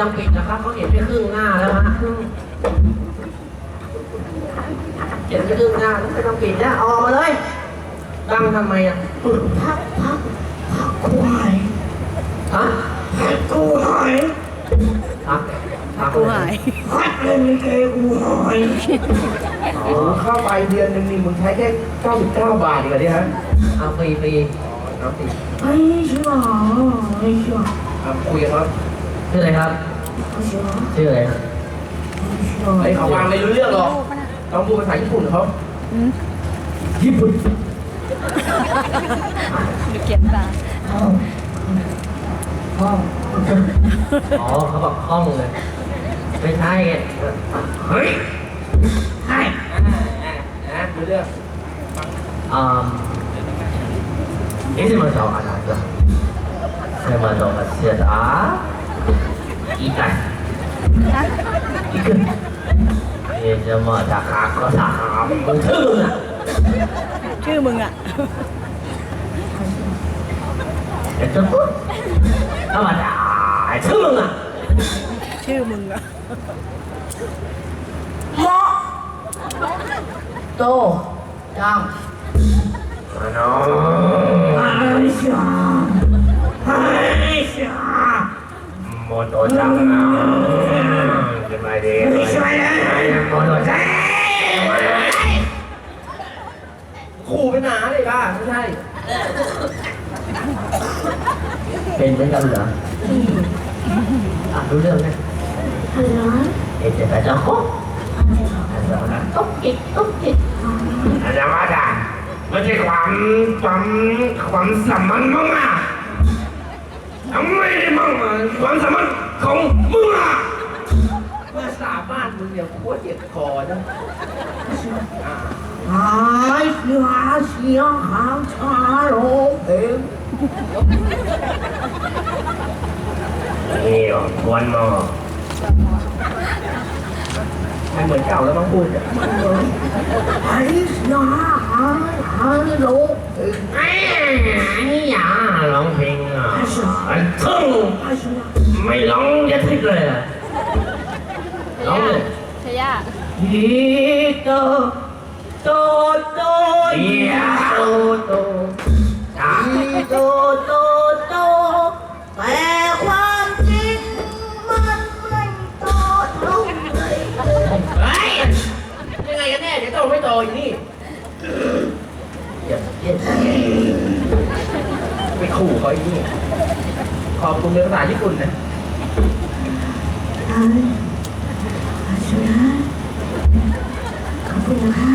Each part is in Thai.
ต้องปิดนะครับเขาเห็นไปครึ่งหน้าแล้วฮะเห็นไปครึ่งหน้าแล้วไม่ต้องปิดนะเอาออกมาเลยดังทำไมอะพักพักพักกูหายฮะพักกูหายพักพักกูหายพักเล่นลิเกกูหายอ๋อเข้าไปเดือนหนึ่งนี่มึงใช้แค่99บาทเองเหรอเนี่ยฮะเอาฟรีฟรีเอาฟรีไอ้ชิบะไอ้ชิบะอะคุยกันครับ ชื่ออะไรครับ ไอ้ชิบะ ชื่ออะไรครับ ไอ้ชิบะ ไอ้เขาฟังไม่รู้เรื่องหรอกต้องพูดภาษาญี่ปุ่นเขา อืม ญี่ปุ่น ดูเขียนตา พ่อพ่อ อ๋อเขาบอกคล่องเลยไม่ใช่ไง เฮ้ย ให้ นะรู้เรื่อง อ่าいつもとあなたそれまでお待 อีกันเรียนจะมาจะขาก็สาขามึงชื่องอะชื่อมึงอะแต่จะพูดธรรมจาชื่อมึงอะชื่อมึงอะเมาโตจังน้องไอ้ชาไอ้ชา โมโตจังนะจะมาดีไอ้ชิบะเลยโมโตจังขู่เป็นหนาเลยป่ะไม่ใช่ เป็นเหมือนกันเหรออะรู้เรื่องไหมฮัลโหลเอ็ดจะไปจังโคตุ๊กกิ๊กตุ๊กกิ๊กอาจารย์ว่าจ้ะไม่ใช่ความความความสามัญมึงอะ ทำไมมึงอะความสามัญของมึงอะภาษาบ้านมึงเนี่ยโคตรเจ็บคอนะไอ้ชิบะเสียงหางชาโลเพงนี่อะควรมอไม่เหมือนเก่าแล้วต้องพูดอะไอ้ยงหางชาโลเพงไอ้นี่อะร้องเพลงอะไอ้ทึ่งไม่ร้องจะทิดเลยอะร้องเลยชยาฮิโตโตโตเอียโตโตฮิโตโตโต เดี๋ยวโตไม่โตอยู่นี่เดี๋ยวเดี๋ยวไปขู่เขาอีกนี่ขอบคุณเป็นภาษาญี่ปุ่นนะไอ้อาชิบะขอบคุณนะคะ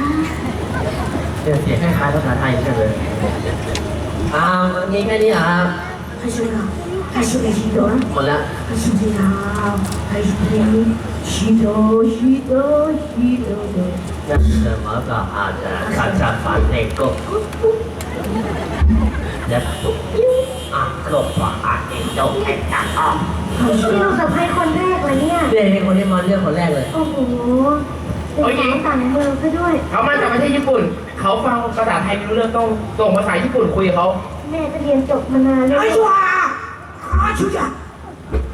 เดี๋ยวเสียงคล้ายๆภาษาไทยเหมือนกันเลยอ่ามันมีแค่นี้เหรอครับอาชิบะอาชิ บะฮิโตะ หมดแล้ว อาชิบะอาชิบะฮิโตะฮิโตะฮิโตะ 那什么个好的？看看反内个，那啊个把啊你都给打啊！ นี่ลูกสะใภ้คนแรกเลยเนี่ย เรื่องนี้คนที่มาเรื่องคนแรกเลย โอ้โหเป็นสาวต่างเมืองซะด้วย เขามาจากประเทศญี่ปุ่น เขาฟังภาษาไทยไม่รู้เรื่องต้องส่งภาษาญี่ปุ่นคุยกับเขา แม่จะเรียนจบมานานแล้ว ไอ้ชัว อาชิบะ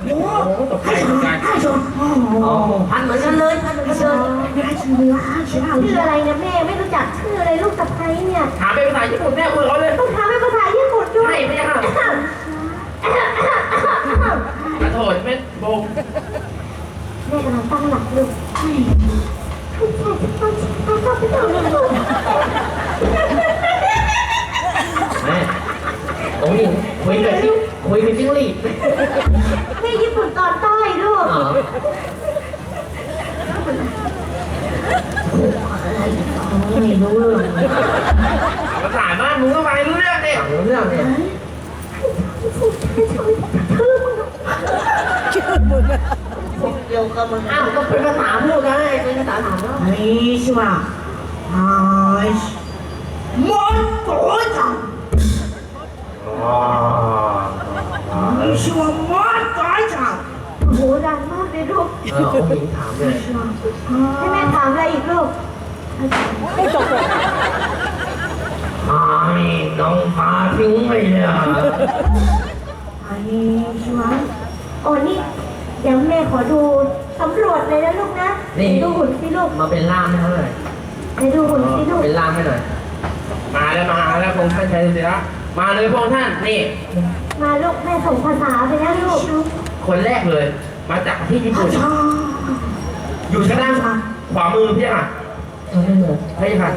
โอ้โอ้ตกใจไอ้ตชัวกใจไอ้ชัวโอ้โหอ๋อพันเหมือนกันเลยพันเหมือนไอ้กันชัเลวยไอ้ชัวไอ้ชัวชื่ออะไรเนี่ยแม่ไม่รู้จักชื่ออะไรลูกสะใภ้เนี่ยถามเป็นภาษาญี่ปุ่นแม่คุยกับเขาเลยต้องถามเป็นภาษาญี่ปุ่นด้วใช่ยไม่ใช่ค่ะขอโทษแม่โบกแม่กำลังตั้งหลักลูกใช่ใช่ต้องต้องต้องต้องลูกแม่โอ้ยคุยกับจิ้ ไม่รู้เรื่องภาษาบ้านมึงก็ไปรู้เรื่องเนี่ยรู้เรื่องเนี่ยชื่อมึงอะเกี่ยวกับมันอ้าวก็เป็นภาษาพูดได้เป็นภาษาถามแล้วไอ้ชัวไอ้มันโตจังอ๋อไอ้ชัวมันโตจัง โอ้โหดังมากเลยลูกเออเอาหญิงถามเลยให้แม่ถามอะไรอีกลูกไม่จบเลยไอ้น้องฟ้าทิ้งไปเลยไอ้ชัวโอ้นี่เดี๋ยวแม่ขอดูสำรวจเลยนะลูกนะนี่ ดูหุ่นสิลูกมาเป็นล่ามให้เขาหน่อยไปดูหุ่นสิลูกเป็นล่ามให้หน่อย มาแล้วมาแล้วพงษ์ท่านชัยศิระมาเลยพงษ์ท่านนี่ มาลูกแม่ส่งภาษาไปแล้วลูกคนแรกเลย มาจากประเทศญี่ปุ่น อยู่ทางด้านขวามือพี่ค่ะพี่ค่ะ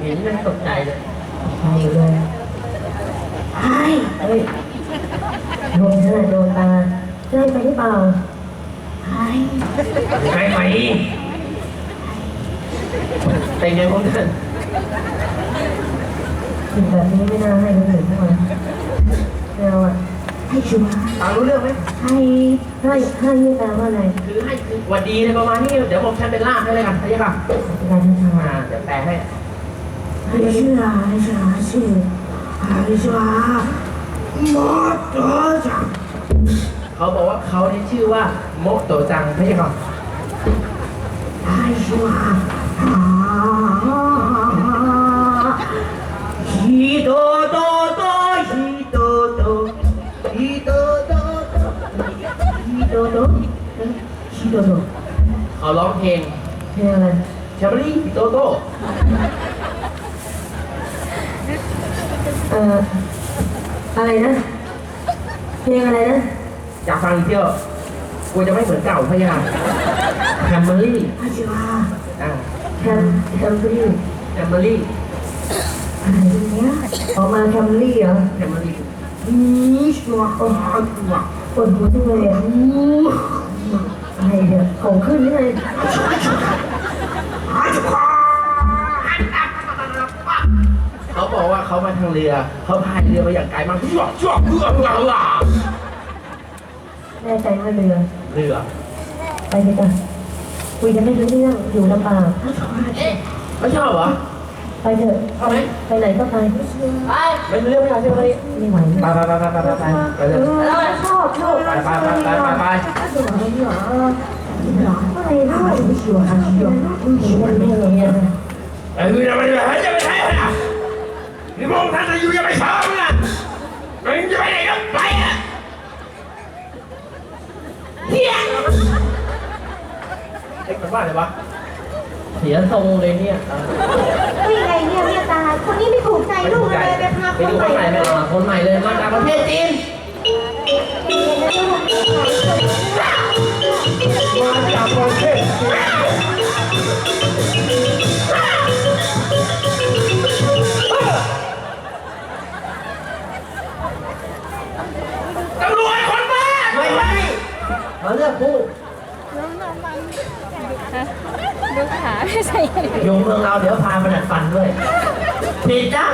เห็นมันตกใจเลยใช่เลยใช่เฮ้ยโดนขนาดโดนตาใช่ไปหรือเปล่าใช่ใช่ไหมเป็นไงพงษ์ท่านิ่งแบบนี้ไม่น่าให้คนอื่นเข้ามาไม่เอวอะให้ชัวร์ฟังรู้เรื่องไหมให้ให้ให้นี่แปลว่าอะไรคือให้คือวันดีอะไรประมาณนี้ เดี๋ยวผมแทนเป็นล่ามให้เลยกันใช่ไหมคะการทำงานเดี๋ยวแปลให้ให้ชื่อให้ชื่อให้ชื่อให้ชื่อหมอตัวจังเขาบอกว่าเขาได้ชื่อว่าโมโตจังใช่ไหมคะให้ชื่อว่า 一朵朵朵，一朵朵，一朵朵朵，一朵朵，一朵朵， เขาร้องเพลง 这样嘞。 ชาบรี่โตโต้ เอ่ออะไรนะ เพลงอะไรนะ อยากฟังอีกเที่ยวกลัวจะไม่เหมือนเก่าพี่ค่ะแคมเบอรี่ อาจิวา อ่า แคมแคมบรี แคมเบอรี่ อะไร เนี้ยออกมาแคมบรีเหรอแคมเบอรี่อืมชัวร์โอ้โหปวดหัวจังเลยอะอืมอะไรเนี่ยของขึ้นนี่เลยเขาบอกว่าเขามาทางเรือ เขาพายเรือมาอย่างไกลมากชั่วชั่วเพื่อเพื่อเพื่อแน่ใจว่าเรือ เรือ ไปดีกว่าคุยกันไม่รู้เรื่องอยู่ลำบากเอ๊ะไม่ชอบเหรอไป เถอะชอบไหมไปไหนก็ไปไม่รู้เรื่องไม่เอาใช่ไหมไม่ไหวไปไปไปไปไปไปไปเลยชอบชอบไปไปไปไปไปไปอะไรนะไม่ชัวร์ค่ะชัวร์ไม่เห็นมันไม่เลยอะไอ้คือจะไปไหนจะไปไหนนะนี่มองท่านจะอยู่จะไปเช้านะมึงจะไปไหนก็ไปอะเฮ้ยมันว่าอะไรวะ เสียทรงเลยเนี่ยเฮ้ยไงเนี่ยเมียตา คนนี้ไม่ถูกใจลูกเลยไปพาคไปนดูใหคนม่ใหม่ไปหาคนใหม่เลยมาจากประเทศจีนมาจากประเทศตำรวจคนบ้าไม่ใช่มาเลือกผู้ ดูขาไม่ใส่อยู่เมืองเราเดี๋ยวพามาดัดฟันด้วยผิดจ้า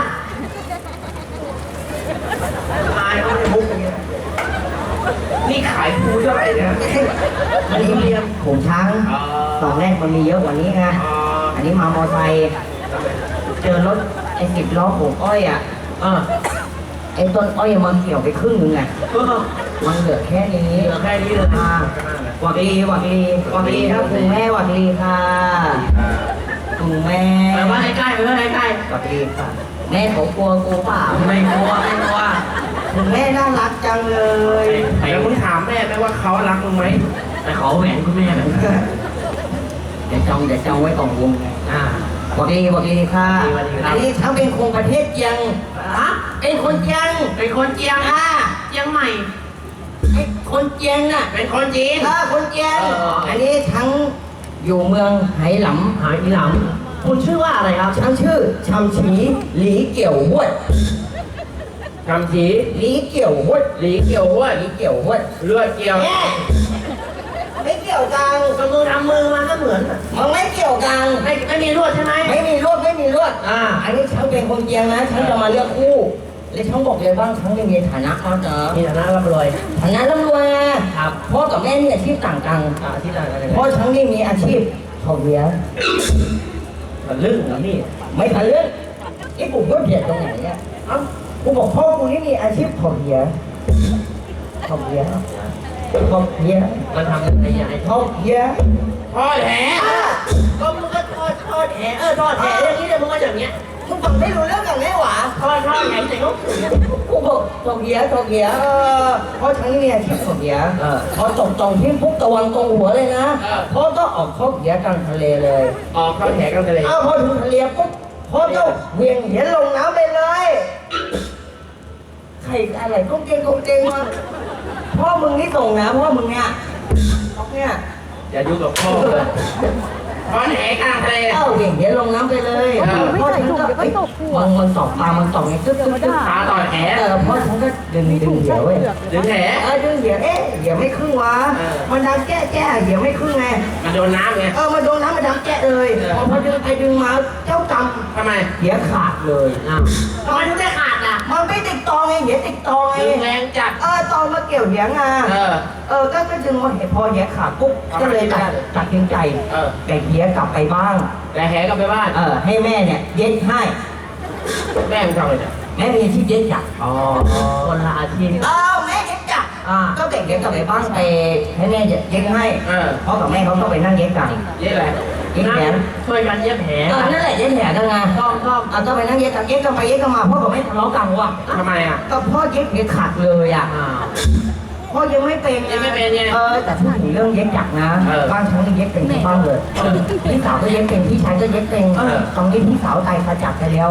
ตายเขาจะมุกอย่างเงี้ยนี่ขายปูเท่าไหร่เนี่ยอันนี้เรียนผมช้างสองแรกมันมีเยอะกว่านี้ไงอ๋ออันนี้มามอไซค์เจอรถไอ้สิบล้อผมอ้อยอะอ่าไอ้ต้นอ้อยมันเกี่ยวไปครึ่งหนึงไงก็ มันเหลือแค่นี้เหลือแค่นี้เลยอ่าหวัดดีหวัดดีหวัดดีครับคุณแม่หวัดดีค่ะคุณแม่ไปว่าใกล้ๆไปว่าใกล้หวัดดีค่ะแม่เขากลัวกูเปล่าๆไม่กลัวไม่กลัวคุณแม่น่ารักจังเลยแล้วมึงถามแม่ไหมว่าเขารักมึงไหมไปขอแหวนคุณแม่ไหมเดี๋ยวจองเดี๋ยวจองไว้กล่องวงไงอ่าหวัดดีหวัดดีค่ะหวัดดีครับอันนี้เขาเป็นคนประเทศเจียงฮะเป็นคนเจียงเป็นคนเจียงอ่าเจียงใหม่ ไอ้คนเจียงน่ะเป็นคนจีน ถ้าคนเจียงเออเออ อันนี้ทั้งอยู่เมืองไหหลำหายอีหลังคุณชื่อว่าอะไรครับทั้งชื่อชำฉีหลีเกี่ยวหวดคำชีหลีเกี่ยวหวดหลีเกี่ยวว่าหลีเกี่ยวหวดเลือดเกี่ยวแม่ไม่เกี่ยวกันก็มือทำมือมาก็เหมือนมันไม่เกี่ยวกันไม่ไม่มีลวดใช่ไหมไม่มีรวดไม่มีรวดอ่า อันนี้ฉันเป็นคนเจียงนะฉันจะมาเลือกคู่ และฉันบอกเลยว่าฉันไม่มีฐานะมากนะมีฐานะร่ำรวยฐานะร่ำรวยไงครับพ่อกับแม่นี่อาชีพต่างกันอ่าที่ไหนกันพ่อฉันนี่มีอาชีพเผาเบียร์มันลึกเหรอนี่ไม่ทันเรื่องไอ้กูก็เบียดตรงไหนเนี่ยเอ้ากูบอกพ่อกูนี่มีอาชีพเผาเบียร์เผาเบียร์เผาเบียร์มันทำยังไงยังไงเผาเบียร์ทอดแหก็มึงก็ทอดทอดแหเออทอดแหอย่างนี้เดี๋ยวมึงก็อย่างเงี้ย มึงฟังไม่รู้เรื่องกันแน่หวะพ่อพ่อไหนแต่งกกูบอกถกเหี้ยถกเหี้ยเออเพราะฉันเนี่ยที่ถกเหี้ยเออพอตกตรงที่ปุ๊บตะวันตรงหัวเลยนะเออพ่อก็ออกถกเหี้ยกลางทะเลเลย ออกเข้าแถกันทะเลเอ้าพอถึงทะเลปุ๊บพ่อก็เหวี่ยงเหี้ยลงน้ำไปเลยใครอะไรก้มเจงก้มเจงวะพ่อมึงนี่ส่งนะพ่อมึงเนี่ยท็อกเนี่ยอย่ายุ่งกับพ่อเลย พ่อแหกลางทะเล เอ้าเหวี่ยงเหี้ยลงน้ำไปเลยเออ พ่อฉันก็เอ้ยมันมันตอกปลามันตอกไงตึ๊บตึ๊บตึ๊บตาต่อยแหเออพ่อฉันก็ดึงดึงเหี้ยเว้ยดึงแห เออดึงเหี้ยเอ๊ะเหี้ยไม่ครึ่งวะ เออ มันดังแจ๊ะแจ๊ะเหี้ยไม่ครึ่งไง มันโดนน้ำไง เออมาโดนน้ำมาดังแจ๊ะเลยเออพอพอดึงไปดึงมาเจ้ากรรมทำไมเหี้ยขาดเลยอ้าวทำไมถึงได้ขาด กี่ยวเหี้ยงาเออ เออก็ก็ดึงมาเห็นพอเหี้ยขาดปุ๊บก็เลยตัดตัดสินใจเออแต่เหี้ยกลับไปบ้างแต่แหกลับไปบ้าน เออให้แม่เนี่ยเย็ดให้แม่มึงทำอะไรเนี่ยแม่มีอาชีพเย็ดจักรอ๋อคนละอาชีพอ้าวแม่เย็ดจักรอ่าก็เด็กเย็ดกลับไปบ้างไปให้แม่เย็ดให้เออพ่อกับแม่เขาก็ไปนั่งเย็ดกัน เย็บอะไร เย็บแขนช่วยกันเย็บแผลเออนั่นแหละเย็ดแผลกันไงชอบชอบเอาก็ไปนั่งเย็ดกันเย็ดกันไปเย็ดกันมาพ่อกับแม่ทะเลาะกันว่ะทำไมอะก็พ่อเย็ดเย็ดขาดเลยอะอ้าวพ่อยังไม่เป็นยังไม่เป็นไงเออแต่พูดถึงเรื่องเย็ดจักรนะเออบ้านฉันก็เย็ดเป็นที่บ้านเลยพี่สาวก็เย็ดเป็นพี่ชายก็เย็ดเป็นเออตอนนี้พี่สาวตายขาจักรไปแล้ว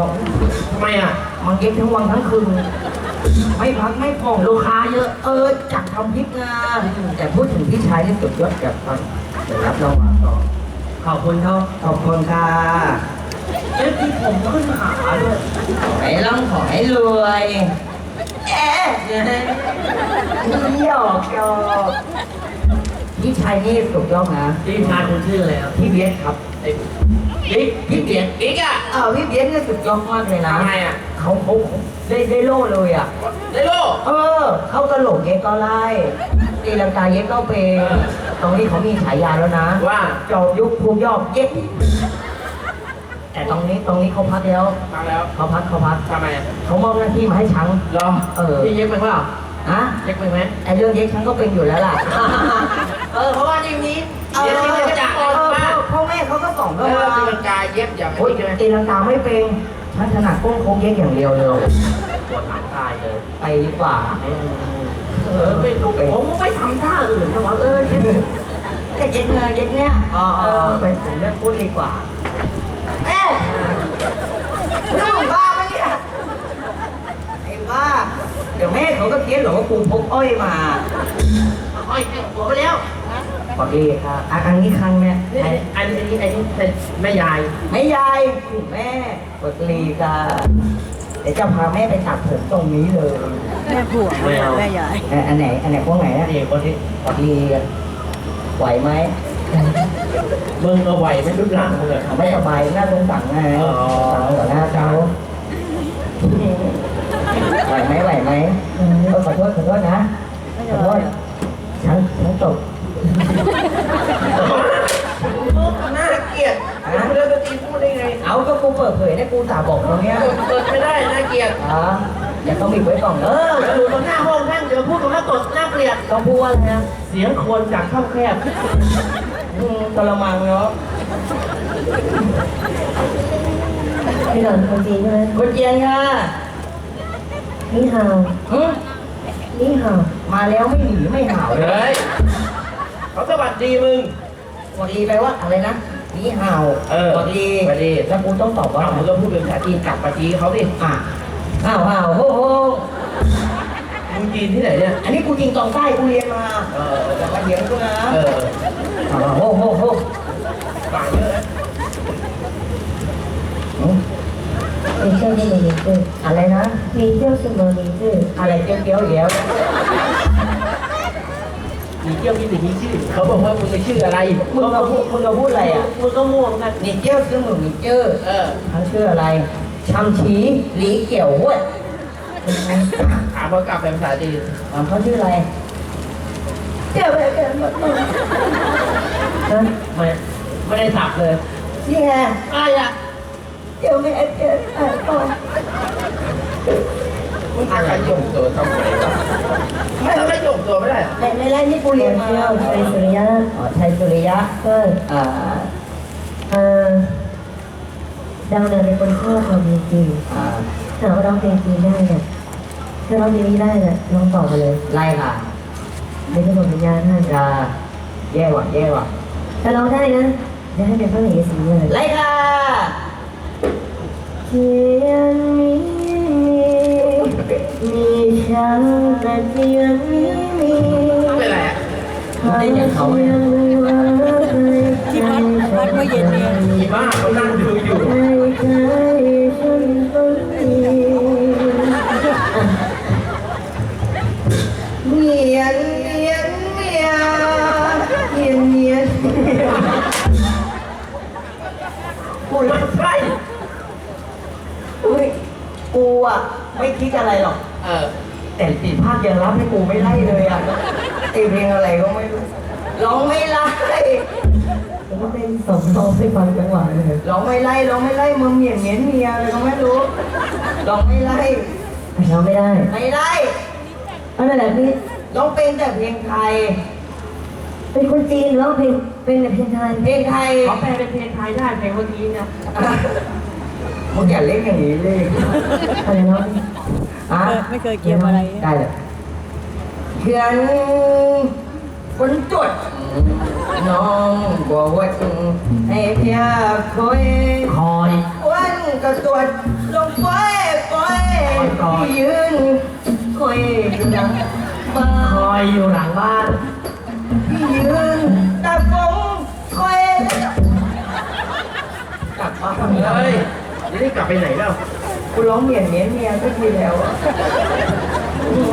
ทำไมอะมันเย็บทั้งวันทั้งคืนไม่พักไม่ผ่อนลูกค้าเยอะเออจักทำพริกงานแต่พูดถึงพี่ชายที่สุดยอดแบบฟังเดี๋ยวรับรางวัลต่อ ขอบคุณครับขอบคุณค่ะเอ๊ะที่ผมขึ้นหาด้วยขอให้ร่ำขอให้รวยเอ๊ะหยอกหยอกพี่ชายนี่สุดยอดนะพี่ชายคุณชื่ออะไรครับพี่เบียสครับไอ้บิ๊กพี่เบียดบิ๊กอะเออพี่เบียสเนี่ยสุดยอดมากเลยนะทำไมอะเขาเขาได้ได้โล่เลยอะได้โลเออ เขากระโหลกเย็กก็ไล่ ตีลังกาเย็กก็เป็นตรงนี้เขามีฉายาแล้วนะ ว่า จอมยุคภูมิยอกเย็กแต่ตรงนี้ตรงนี้เขาพักแล้วฟังแล้วเขาพักเขาพักทำไมอะเขามอบหน้าที่มาให้ช้างรอเออพี่เย็บเป็นเปล่าฮะเย็บเป็นไหมไอเรื่องเย็กช้างก็เป็นอยู่แล้วล่ะ เออเพราะว่าทีนี้เออเย็บที่มันจะเอออกอมาพ่อแม่เขาก็ส่องเอเข้าอมาตีลังกาเย็บอย่างโอ๊ยนี้ใช่ไหมตีลังกาไม่เป็นฉันถนัดก้มโค้งเย็กอย่างเดียวเลยปวดหลังตายเลยไปดีกว่า เออไม่ต้องผมไม่ทำท่าอื่นนะวะเออเย็บแต่เย็กเงยเย็กเนี่ยอ๋ออ๋อไปถึงเรื่องพูดดีกว่าเอ๊ะน้องบ้าไหมเนี่ยไอ้บ้าเดี๋ยวแม่เขาก็เทียนหรอกว่ากูพกอ้อยมาอ้อยแห้งหัวไปแล้วขอดีค่ะอะอันนี้ครั้งเนี่ยนี่อันนี้อันนี้เป็นแม่ยายไม่ยายคุณแม่กดลีค่ะ เดี๋ยวจะพาแม่ไปตัดผมตรงนี้เลย แม่ผัวแม่ยายเอ่ออันไหน อันไหนพวกไหนนะนี่คนที่กดลีกันไหวไหมมึงเอาไหวไม่รูปร่างมึงเลยไม่สบายหน้าตรงสั่งไงอ๋อสั่งต่อหน้าเขาไหวไหมไหวไหมเออขอโทษขอโทษนะขอโทษฉันฉันตกน่าเกลียด เรื่องดนตรีพูดได้ไงเอาก็กูเปิดเผยได้กูสาบอกตรงเนี้ยเปิดไม่ได้น่าเกลียดอ๋อเดี๋ยวต้องมีไว้ก่อนเอเออออยู่ตรงหน้าห้องท่านเดี๋ยวพูดตรงหน้าตดน่าเกลียดต้องพูดว่าอะไรนะเสียงคนจากช่องแคบอืมกระมังเนาะพี่หลอนคนจีนใช่ไหมคนเจียนค่ะนี่ฮาวอืมนี่ฮาวมาแล้วไม่หนีไม่ห่าวเลยเฮ้ยเขาสวัสดีมึงสวัสดีแปลว่าอะไรนะ นี่เอาเออบกีประดีถ้ากูต้องตอบว่าเราพูดเป็นภาษาจีนกลับมาจีเขาดิอะเห่าเห่าโฮโฮกูจีนที่ไหนเนี่ย อันนี้กูจีนงตองใต้กูเรียนมา เออแต่าเดี๋ยวกูนะเออเห่าโฮโฮโฮต่างเยอะมีเจ้าที่มีชื่ออะไรนะมีเจ้าชื่อมีชื่ออะไรเจ้าเกี้ยวเกี้ยว นี่เที่ยวกินอย่างนี้ชื่อเขาบอกว่ามึงจะชื่ออะไรมึงก็พูดมึงก็พูดอะไรอะมึงก็ม่วงกันนี่เที่ยวชื่อมึงนีเจอเออเขาชื่ออะไรชัมชีหลีเกี่ยวเว้ยถามเขากลับเป็นภาษาจีนถาเขาชื่ออะไรเกี่ยวแบบหมดแบบไม่ไม่ได้สับเลยนี่ไงอะไรอะเกี่ยวไม่เอ็ดเอ็ดอะ มึงพาใคะโยงตัวทำไมวไม่ทำไมโยงตัวไม่ได้อะแต่ในแรกที่กูเรียนมาไทยสุริยะอ๋อไทยสุริยะก็อ่าอ่าดาวเดือนเป็นคนชอบความดนรีอ่าถามว่าร้องเพลงจีนได้เนี่ยถ้าร้องเพลงนี้ได้เนี่ยลองต่อมาเลยไล่ค่ะเดี๋ยวจะบอกสัญญาณให้อ่าแย่ว่ะแย่ว่ะถ้าร้องได้นะเดี๋ยวให้เป็นพระเอกสีเลยไล่ค่ะเขียนนี้ มีช่างแต่เทียนมีมีเป็นไรอะได้อย่างเขาเทีเนี่ยยนไม่ว่าใครที่พัดพัดเมื่อเย็นเนี่ยอีบ้าเขานั่งดูอยู่ใครใครฉันต้องมีเมียเมียเมียเมียเมียนพูดแล้วใช่อุ้ยกูอะไม่คิดอะไรหรอก เออแต่ติดภาคยังรับให้กูไม่ไล่เลยอะไอเพลงอะไรก็ไม่รู้ร้องไม่ไล่แล้วก็เป็นสองร้องให้ฟังจังหวะเลยร้องไม่ไล่ร้องไม่ไล่มึงเหมียนเหมียนเมียอะไรก็ไม่รู้ร้องไม่ไล่ร้องไม่ได้ไม่ไล่เอาแต่พี่ร้องเป็นแต่เพลงไทย เป็นคนจีนร้องเพลงเป็นแต่เพลงไทยเพลงไทยเขาแปลเป็นเพลงไทยได้เพลงเมื่อกี้เนี่ยมึงอย่าเล่นอย่างนี้เลยอะไรร้ องอะไม่เคยเกี่ยวอะไร ได้เลยเขียนคนจด น้องบอกว่าให้เพียคอยคอยวันก็ตรวจลงไปไปที่ยืนคอยอยู่หลังบ้าคอยอยู่หลังบ้าน ที่ยืนตาฟงคอยกลับบ้าน เฮ้ยจะได้กลับไปไหนแล้ว กูร้องเหมียนเมียนเมียก็ทีแล้วอะ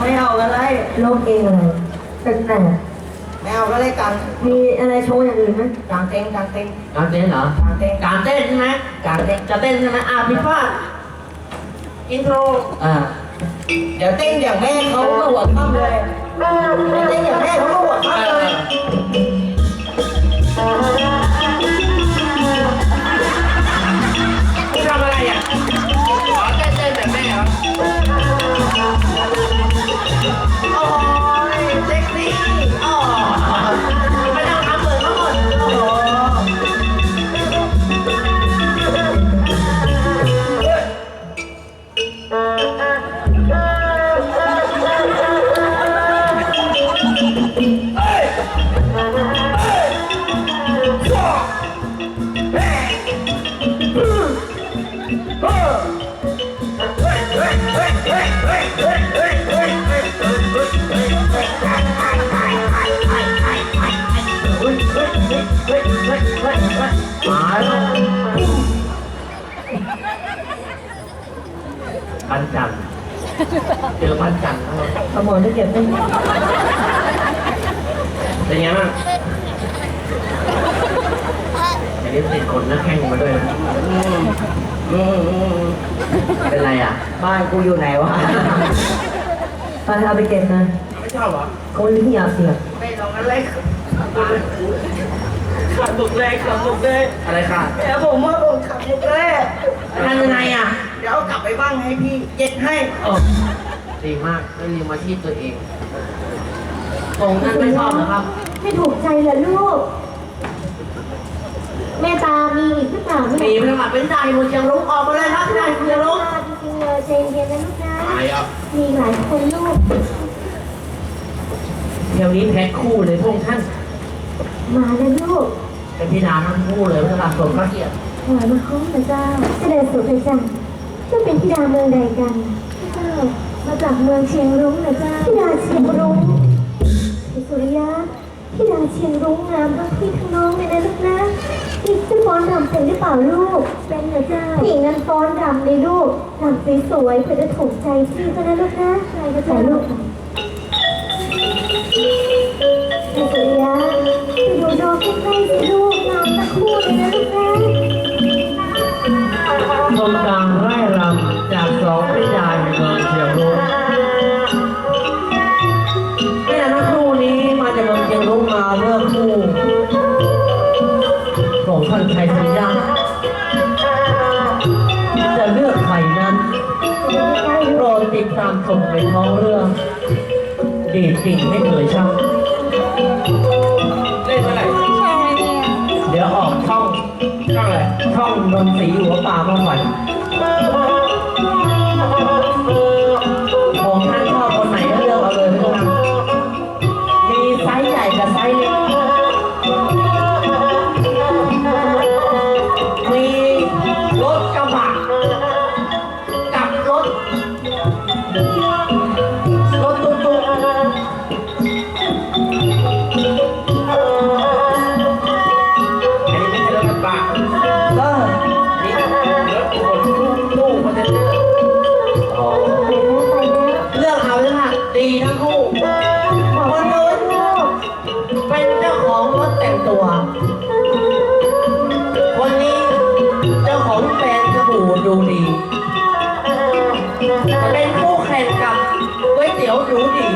ไม่เอากันเลยร้องเองอะไรแต่แต่ไม่เอาก็เลยกันมีอะไรโชว์อย่างอื่นไหมกางเต็งกางเต็งการเต้นเหรอ กางเต็งการเต้นใช่ไหมกางเต็งจะเต้นใช่ไหมอะพี่ฟ้าดอินโทรอ่าเดี๋ยวเต้นอย่างแม่เขาก็หัวค่ำเลยเดี๋ยวเต้นอย่างแม่เขาก็หัวค่ำเลย มาแล้วปันจันทร์เจอปันจันทร์แล้วสมองจะเก็บได้เป็นไงบ้างอันนี้ติดขนหน้าแข้งมาด้วยนะเป็นไรอะ บ้านกูอยู่ไหนวะไปเอาไปเก็บนะไม่ชอบเหรอคนที่อยากเสียบไม่ลองอะไร ขาดบุกเลยขาดบุกเลยอะไรขาดแต่ผมว่าผมขับมุกแรกทำยังไงอะ เดี๋ยวเอากลับไปบ้างให้พี่เย็ดให้โอ้ดีมากไม่ลืมอาชีพตัวเององค์นั้นไม่ชอบเหรอครับ ไม่ถูกใจเหรอลูก แม่ตามีอีกหรือเปล่ามีเนี่ยเป็นหมัดเป็นใจหมดยังรุ้งออกมาเลยครับใจคุณจะรุ้งจริงๆเลยใจเย็นนะลูกนะตายอะมีหลายคนลูกเดี๋ยวนี้แพ็คคู่เลยพวกท่าน มาแล้วลูกเป็นพี่นาทั้งคู่เลยพระบาทสมพระเกียรติถอยมาค้องพระเจ้า เสด็จสุดเลยจ้ะเจ้าเป็นธิดาเมืองใดกันพระเจ้า มาจากเมืองเชียงรุ้งนะเจ้าธิดาเชียงรุ้งสุริยะธิดาเชียงรุ้งงามทั้งพี่ทั้งน้องเลยนะลูกนะนี่จะฟ้อนรำเป็นหรือเปล่าลูก เป็นนะเจ้าพี่งั้นฟ้อนรำในลูกรำสวยๆเพื่อจะถูกใจพี่ก็นะลูกนะใช่ก็ใจลูก สุริยะไปดูดอใกล้ๆสิลูกงามทั้งคู่เลยนะลูกนะชมการไร่รำจากสองพิยายในเมืองเชียงรุ้งเนี่ยทั้งคู่นี้มาจากเมืองเชียงรุ้งมาเลือกคู่ของท่านชัยสัญญาจะเลือกใครนั้นโปรดติดตามชมในท้องเรื่อง ดีจริงไม่เคยช่าง พร่องนนสีหัวป่ามาขวัญ วงดีเป็นคู่แข่งกับก๋วยเตี๋ยวหรูดี